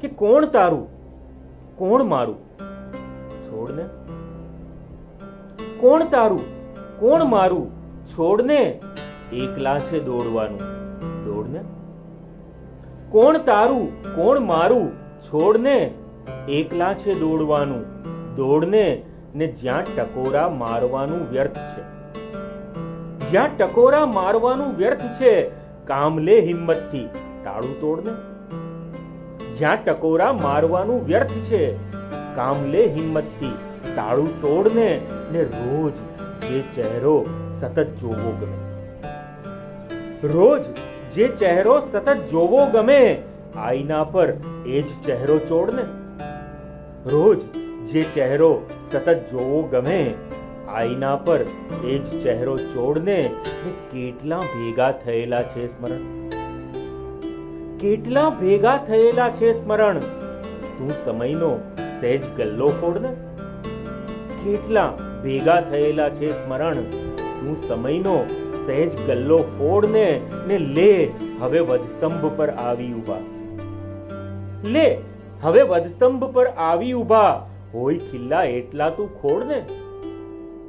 કે કોણ તારું? કોણ મારું? છોડને? કોણ તારું? કોણ મારું? છોડને? એકલા છે દોડવાનું. દોડને? કોણ તારું? કોણ મારું? છોડને? એકલા છે દોડવાનું. દોડને ને જ્યાં ટકોરા મારવાનું વ્યર્થ છે. જ્યાં ટકોરા મારવાનું વ્યર્થ છે, કામ લે હિંમતથી. તાળું તોડને? જ્યાં ટકોરા મારવાનું વ્યર્થ છે. કામ હિંમતથી, તાળું તોડને ને રોજ જે ચહેરો સતત જોવો ગમે. રોજ જે ચહેરો સતત જોવો ગમે, આઈના પર એ જ ચહેરો ચોડને. રોજ જે ચહેરો સતત જોવો ગમે, આઈના પર એ જ ચહેરો ચોડને ને કેટલા ભેગા થયેલા છે સ્મરણ. કેટલા ભેગા થયેલા છે સ્મરણ? તું સમયનો સહેજ ગલ્લો ફોડને કેટલા ભેગા થયેલા છે સ્મરણ? તું સમયનો સહેજ ગલ્લો ફોડને ને લે, હવે વધસ્તંભ પર આવી ઊભા. લે, હવે વધસ્તંભ પર આવી ઊભા. હોય ખિલ્લા એટલા તું ખોડને.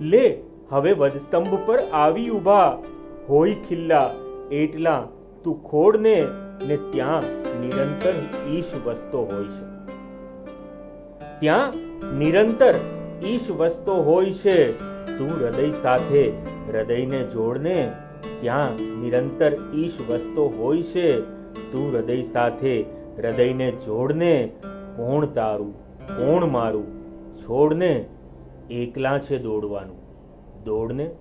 લે, હવે વધસ્તંભ પર આવી ઊભા. હોય ખિલ્લા એટલા તું ખોડને ને ત્યાં નિરંતર ઈશ વસતો હોય છે. ત્યાં નિરંતર ઈશ વસતો હોય છે. તું હૃદય સાથે હૃદયને જોડને ત્યાં નિરંતર ઈશ વસતો હોય છે. તું હૃદય સાથે હૃદયને જોડને કોણ તારું, કોણ મારું? છોડને એકલા છે દોડવાનું. દોડને